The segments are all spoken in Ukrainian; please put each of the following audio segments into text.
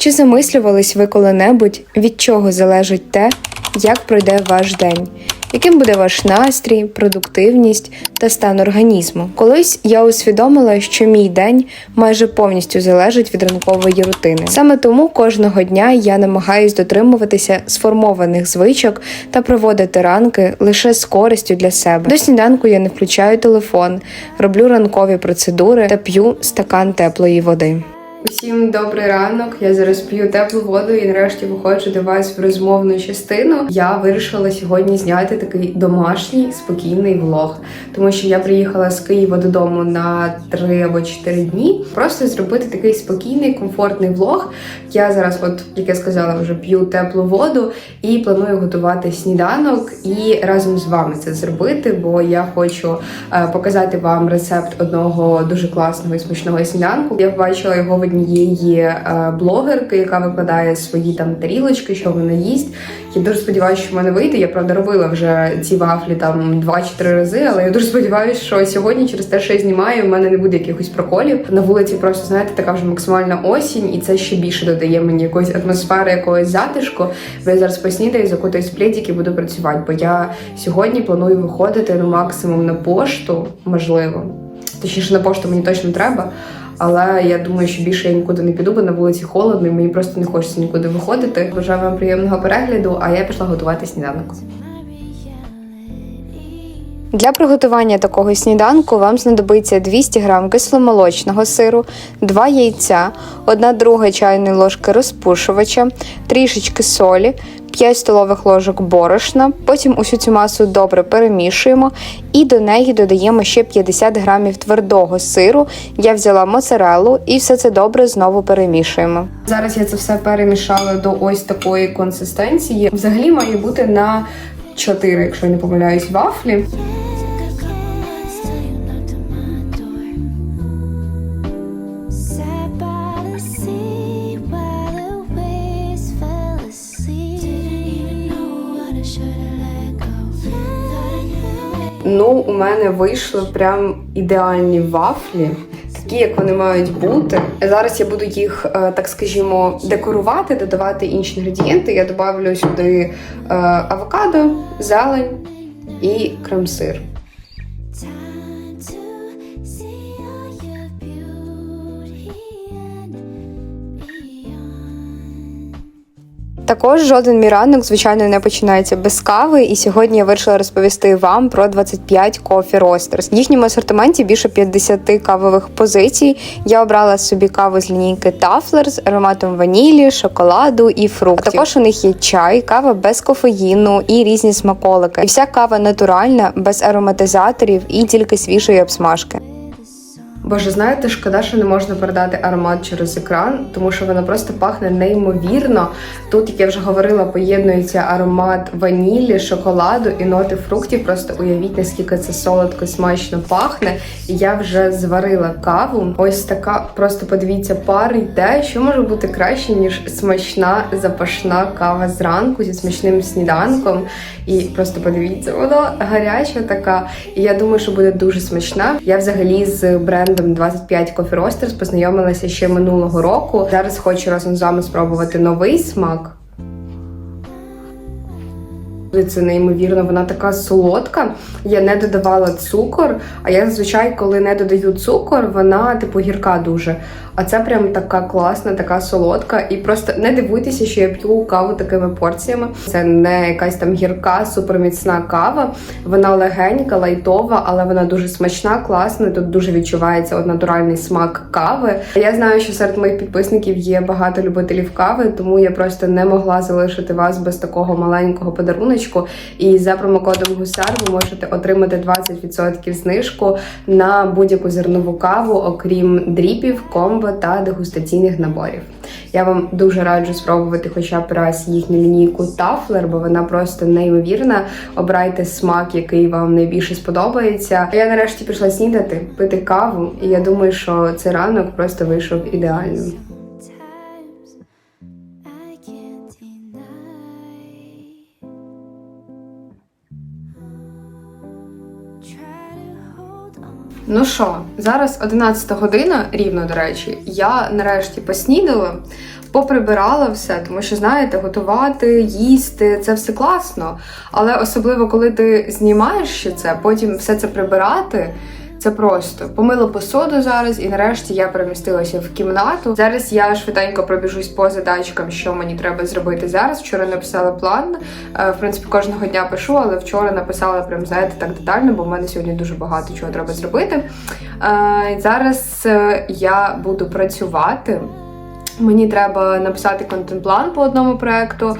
Чи замислювались ви коли-небудь, від чого залежить те, як пройде ваш день? Яким буде ваш настрій, продуктивність та стан організму? Колись я усвідомила, що мій день майже повністю залежить від ранкової рутини. Саме тому кожного дня я намагаюсь дотримуватися сформованих звичок та проводити ранки лише з користю для себе. До сніданку я не включаю телефон, роблю ранкові процедури та п'ю стакан теплої води. Усім добрий ранок. Я зараз п'ю теплу воду і нарешті виходжу до вас в розмовну частину. Я вирішила сьогодні зняти такий домашній спокійний влог, тому що я приїхала з Києва додому на 3 або 4 дні. Просто зробити такий спокійний, комфортний влог. Я зараз, от як я сказала, вже п'ю теплу воду і планую готувати сніданок і разом з вами це зробити, бо я хочу е, показати вам рецепт одного дуже класного і смачного сніданку. Я бачила його в однієї е, блогерки, яка викладає свої там тарілочки, що вона їсть. Я дуже сподіваюся, що в мене вийде. Я правда робила вже ці вафлі там два чи три рази, але я дуже сподіваюся, що сьогодні, через те, що я знімаю, в мене не буде якихось проколів. На вулиці просто знаєте, така вже максимальна осінь, і це ще більше додає мені якоїсь атмосфери, якогось затишку. Бо я зараз поснідаю, закутаюсь в пледик і буду працювати. Бо я сьогодні планую виходити ну максимум на пошту, можливо. Точніше, на пошту мені точно треба. Але я думаю, що більше я нікуди не піду, бо на вулиці холодно, і мені просто не хочеться нікуди виходити. Бажаю вам приємного перегляду, а я пішла готувати сніданок. Для приготування такого сніданку вам знадобиться 200 г кисломолочного сиру, 2 яйця, 1 друга чайної ложки розпушувача, трішечки солі, 5 столових ложок борошна. Потім усю цю масу добре перемішуємо і до неї додаємо ще 50 грамів твердого сиру. Я взяла моцарелу і все це добре знову перемішуємо. Зараз я це все перемішала до ось такої консистенції. Взагалі має бути на 4, якщо я не помиляюсь, вафлі. Ну, у мене вийшли прям ідеальні вафлі, такі, як вони мають бути. Зараз я буду їх, е, так скажімо, декорувати, додавати інші інгредієнти. Я додавлю сюди е, авокадо, зелень і крем-сир. Також жоден мій ранок, звичайно, не починається без кави. І сьогодні я вирішила розповісти вам про 25 Coffee Roasters. В їхньому асортименті більше 50 кавових позицій. Я обрала собі каву з лінійки Тафлер з ароматом ванілі, шоколаду і фруктів. А також у них є чай, кава без кофеїну і різні смаколики. І вся кава натуральна, без ароматизаторів і тільки свіжої обсмажки. Боже, знаєте, шкода, що не можна передати аромат через екран, тому що вона просто пахне неймовірно. Тут, як я вже говорила, поєднується аромат ванілі, шоколаду і ноти фруктів. Просто уявіть, наскільки це солодко смачно пахне. Я вже зварила каву. Ось така, просто подивіться, пар йде. Що може бути краще, ніж смачна запашна кава зранку зі смачним сніданком. І просто подивіться, вона гаряча така. І я думаю, що буде дуже смачна. Я взагалі з брендом 25 Coffee Roasters познайомилася ще минулого року. Зараз хочу разом з вами спробувати новий смак. Це неймовірно, вона така солодка. Я не додавала цукор. А я зазвичай, коли не додаю цукор, вона типу гірка дуже. А це прям така класна, така солодка. І просто не дивуйтеся, що я п'ю каву такими порціями. Це не якась там гірка, суперміцна кава. Вона легенька, лайтова, але вона дуже смачна, класна. Тут дуже відчувається от натуральний смак кави. Я знаю, що серед моїх підписників є багато любителів кави, тому я просто не могла залишити вас без такого маленького подаруночку. І за промокодом Гусар ви можете отримати 20% знижку на будь-яку зернову каву, окрім дріпів, комбо та дегустаційних наборів. Я вам дуже раджу спробувати хоча б раз їхню лінійку Тафлер, бо вона просто неймовірна. Обирайте смак, який вам найбільше сподобається. Я нарешті пішла снідати, пити каву, і я думаю, що цей ранок просто вийшов ідеальним. Ну що, зараз 11 година, рівно до речі. Я нарешті поснідала. поприбирала все, тому що знаєте, готувати, їсти це все класно. Але особливо коли ти знімаєш ще це, потім все це прибирати. Це просто помила посуду зараз, і нарешті я перемістилася в кімнату. Зараз я швиденько пробіжусь по задачкам, що мені треба зробити зараз. Вчора написала план. Е, В принципі, кожного дня пишу, але вчора написала прям знаєте так детально, бо в мене сьогодні дуже багато чого треба зробити. Е, Зараз е, я буду працювати. Мені треба написати контент-план по одному проекту,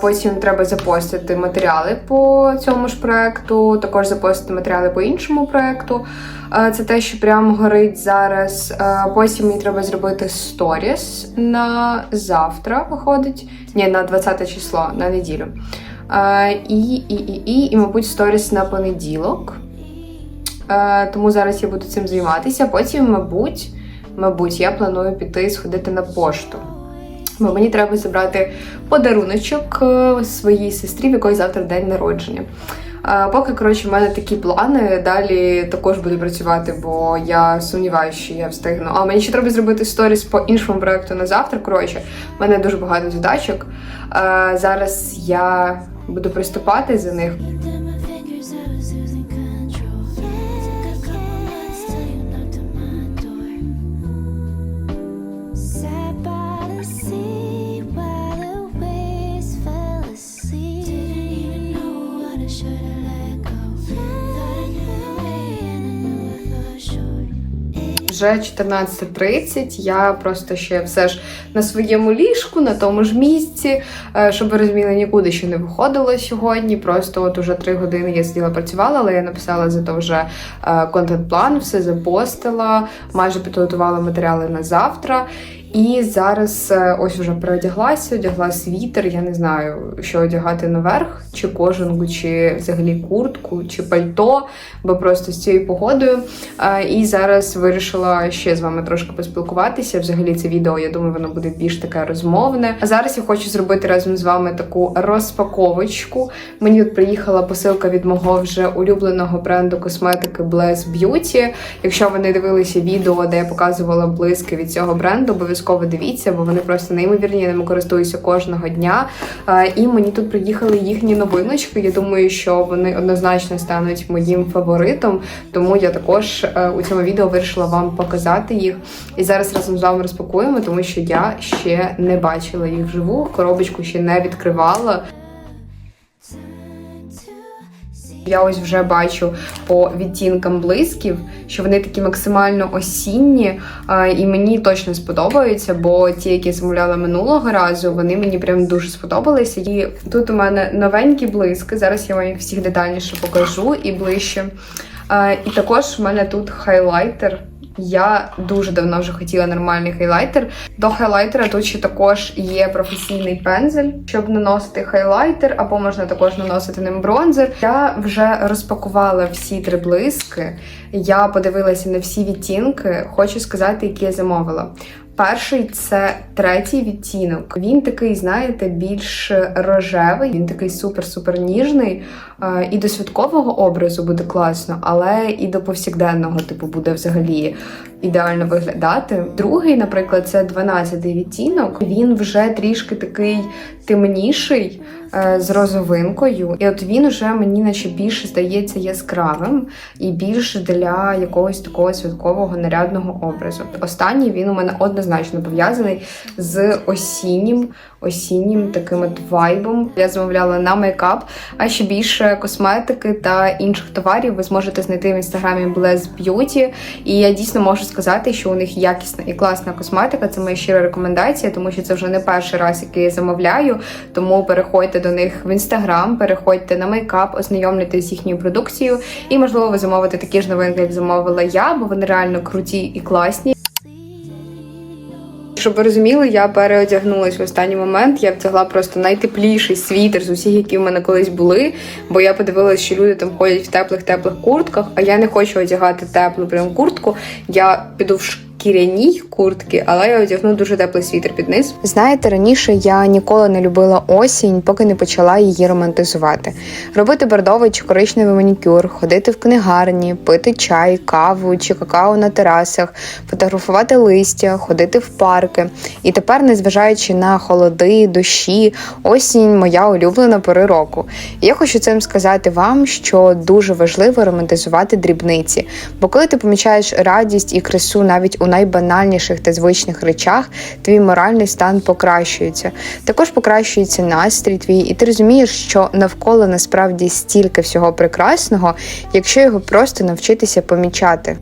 потім треба запостити матеріали по цьому ж проекту, також запостити матеріали по іншому проекту. Це те, що прямо горить зараз. Потім мені треба зробити сторіс на завтра, виходить. Ні, на 20 число, на неділю. І, і, і, і, і, мабуть, сторіс на понеділок. Тому зараз я буду цим займатися. Потім, мабуть, мабуть, я планую піти сходити на пошту. Бо мені треба забрати подаруночок е, своїй сестрі, в якої завтра день народження. Е, Поки, коротше, в мене такі плани. Далі також буду працювати, бо я сумніваюся, що я встигну. А мені ще треба зробити сторіс по іншому проекту на завтра. Коротше, в мене дуже багато задачок. Е, Зараз я буду приступати за них. Вже 14.30, я просто ще все ж на своєму ліжку, на тому ж місці, Е, щоб ви розуміли, нікуди ще не виходила сьогодні. Просто от уже три години я сиділа працювала, але я написала зато вже е, контент-план, все запостила, майже підготувала матеріали на завтра. І зараз е, ось вже переодяглася, одягла світер. Я не знаю, що одягати наверх, чи кожанку, чи взагалі куртку, чи пальто, бо просто з цією погодою. Е, І зараз вирішила ще з вами трошки поспілкуватися. Взагалі, це відео, я думаю, воно буде більш таке розмовне. А зараз я хочу зробити разом з вами таку розпаковочку. Мені тут приїхала посилка від мого вже улюбленого бренду косметики Bless Beauty. Якщо ви не дивилися відео, де я показувала блиски від цього бренду, обов'язково дивіться, бо вони просто неймовірні. Я ними користуюся кожного дня. І мені тут приїхали їхні новиночки. Я думаю, що вони однозначно стануть моїм фаворитом. Тому я також е, у цьому відео вирішила вам показати їх. І зараз разом з вами розпакуємо, тому що я ще не бачила їх вживу. Коробочку ще не відкривала. Я ось вже бачу по відтінкам блисків, що вони такі максимально осінні, і мені точно сподобаються, бо ті, які я замовляла минулого разу, вони мені прям дуже сподобалися. І тут у мене новенькі блиски. Зараз я вам їх всіх детальніше покажу і ближче. І також в мене тут хайлайтер. Я дуже давно вже хотіла нормальний хайлайтер. До хайлайтера тут ще також є професійний пензель, щоб наносити хайлайтер, або можна також наносити ним бронзер. Я вже розпакувала всі три блиски. Я подивилася на всі відтінки. Хочу сказати, які я замовила. Перший це третій відтінок. Він такий, знаєте, більш рожевий. Він такий супер-супер ніжний. Е, І до святкового образу буде класно, але і до повсякденного, типу, буде взагалі ідеально виглядати. Другий, наприклад, це 12-й відтінок. Він вже трішки такий темніший е, з розовинкою. І от він вже мені наче більше здається яскравим і більш для якогось такого святкового нарядного образу. Останній він у мене однозначно пов'язаний з осіннім, осіннім таким от вайбом. Я замовляла на мейкап, а ще більше косметики та інших товарів ви зможете знайти в інстаграмі Bless Beauty. І я дійсно можу сказати, що у них якісна і класна косметика. Це моя щира рекомендація, тому що це вже не перший раз, який я замовляю. Тому переходьте до них в інстаграм, переходьте на мейкап, ознайомлюйтесь з їхньою продукцією, і можливо ви замовите такі ж новинки, як замовила я, бо вони реально круті і класні. Щоб ви розуміли, я переодягнулась в останній момент. Я вдягла просто найтепліший світер з усіх, які в мене колись були. Бо я подивилася, що люди там ходять в теплих теплих куртках, а я не хочу одягати теплу прям куртку. Я піду в шкіряній куртці, але я одягну дуже теплий світер під низ. Знаєте, раніше я ніколи не любила осінь, поки не почала її романтизувати. Робити бордовий чи коричневий манікюр, ходити в книгарні, пити чай, каву чи какао на терасах, фотографувати листя, ходити в парки. І тепер, незважаючи на холоди, дощі, осінь моя улюблена пори року. Я хочу цим сказати вам, що дуже важливо романтизувати дрібниці. Бо коли ти помічаєш радість і красу навіть у найбанальніших та звичних речах, твій моральний стан покращується. Також покращується настрій твій, і ти розумієш, що навколо насправді стільки всього прекрасного, якщо його просто навчитися помічати.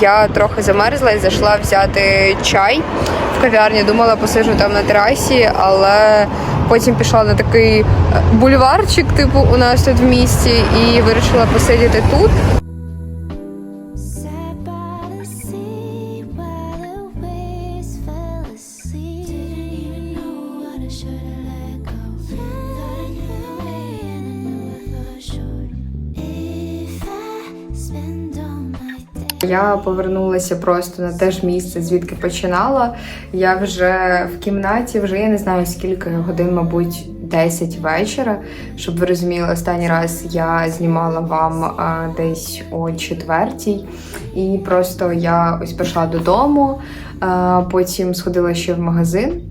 Я трохи замерзла і зайшла взяти чай кав'ярні. Думала, посижу там на терасі, але потім пішла на такий е, бульварчик, типу, у нас тут в місті, і вирішила посидіти тут. Я повернулася просто на те ж місце, звідки починала. Я вже в кімнаті, вже я не знаю скільки годин, мабуть, 10 вечора. Щоб ви розуміли, останній раз я знімала вам а, десь о четвертій. І просто я ось прийшла додому, а, потім сходила ще в магазин.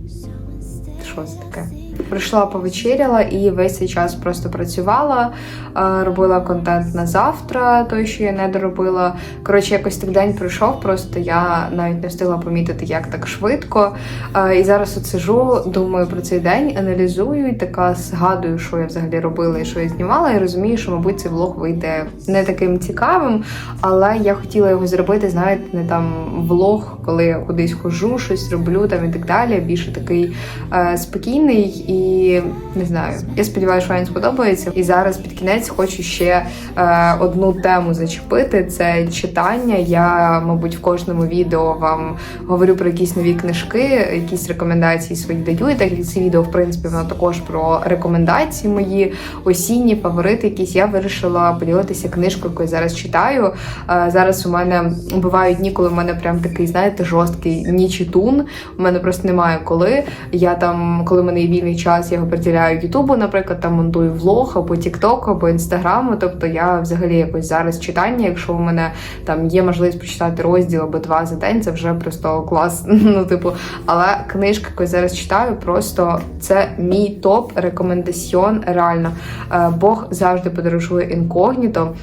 Що це таке? Прийшла, повечеряла і весь цей час просто працювала, е, робила контент на завтра, той, що я не доробила. Коротше, якось так день пройшов, просто я навіть не встигла помітити, як так швидко. Е, І зараз от сижу, думаю про цей день, аналізую і така згадую, що я взагалі робила і що я знімала, і розумію, що, мабуть, цей влог вийде не таким цікавим, але я хотіла його зробити, знаєте, не там влог, коли я кудись хожу, щось роблю там і так далі. Більше такий е, спокійний і не знаю. Я сподіваюся, що вам сподобається. І зараз під кінець хочу ще е, одну тему зачепити: це читання. Я, мабуть, в кожному відео вам говорю про якісь нові книжки, якісь рекомендації свої даю. І так як це відео, в принципі, воно також про рекомендації мої, осінні фаворити. Якісь я вирішила поділитися книжкою, яку я зараз читаю. Е, зараз у мене бувають дні, коли в мене прям такий, знаєте, жорсткий нічитун. У мене просто немає коли. Я там, коли в мене є вільний час, я його приділяю Ютубу, наприклад, там монтую влог або Тіктоку, або Інстаграму. Тобто я взагалі якось зараз читання, якщо у мене там є можливість прочитати розділ або два за день, це вже просто клас. Ну, типу, але книжка, яку зараз читаю, просто це мій топ рекомендаціон. Реально, Е, Бог завжди подорожує інкогніто.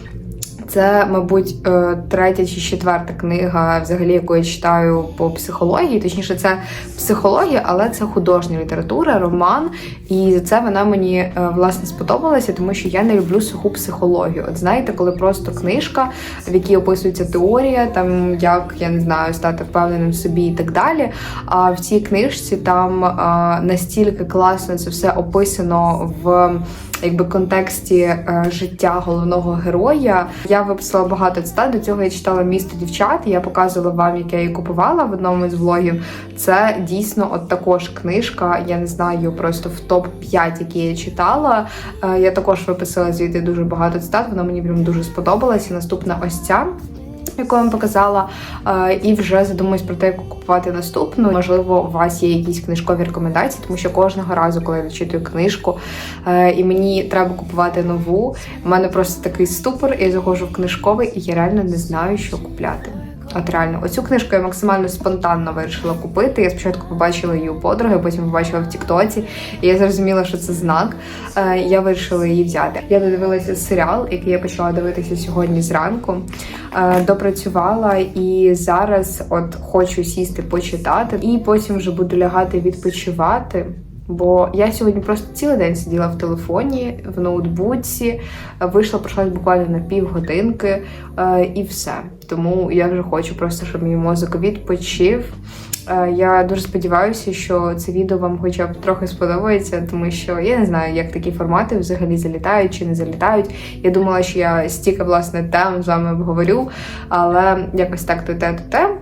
Це, мабуть, е, третя чи четверта книга, взагалі, яку я читаю по психології. Точніше, це психологія, але це художня література, роман. І за це вона мені е, власне сподобалася, тому що я не люблю суху психологію. От знаєте, коли просто книжка, в якій описується теорія, там як я не знаю, стати впевненим в собі і так далі. А в цій книжці там е, настільки класно це все описано в якби контексті е, життя головного героя. Я виписала багато цитат. До цього я читала місто дівчат. Я показувала вам, яке я її купувала в одному із влогів. Це дійсно от також книжка. Я не знаю, просто в топ 5 які я читала. Е, Я також виписала звідти дуже багато цитат. Вона мені прям дуже сподобалася. Наступна ось ця. Яку я вам показала, Е, і вже задумуюсь про те, яку купувати наступну. Можливо, у вас є якісь книжкові рекомендації, тому що кожного разу, коли я дочитую книжку, е, і мені треба купувати нову, в мене просто такий ступор, я заходжу в книжковий, і я реально не знаю, що купляти. От реально, оцю книжку я максимально спонтанно вирішила купити. Я спочатку побачила її у подруги, потім побачила в Тіктоці, і я зрозуміла, що це знак. Е, я вирішила її взяти. Я додивилася серіал, який я почала дивитися сьогодні зранку. Е, допрацювала і зараз от хочу сісти почитати, і потім вже буду лягати відпочивати. Бо я сьогодні просто цілий день сиділа в телефоні, в ноутбуці, вийшла, пройшлась буквально на півгодинки е, і все. Тому я вже хочу просто, щоб мій мозок відпочив. Е, Я дуже сподіваюся, що це відео вам хоча б трохи сподобається, тому що я не знаю, як такі формати взагалі залітають чи не залітають. Я думала, що я стільки власне тем з вами обговорю, але якось так то те, то те.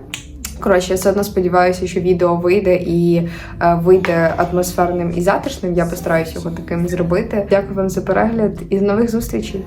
Коротше, я все одно сподіваюся, що відео вийде і е, вийде атмосферним і затишним. Я постараюся його таким зробити. Дякую вам за перегляд і до нових зустрічей.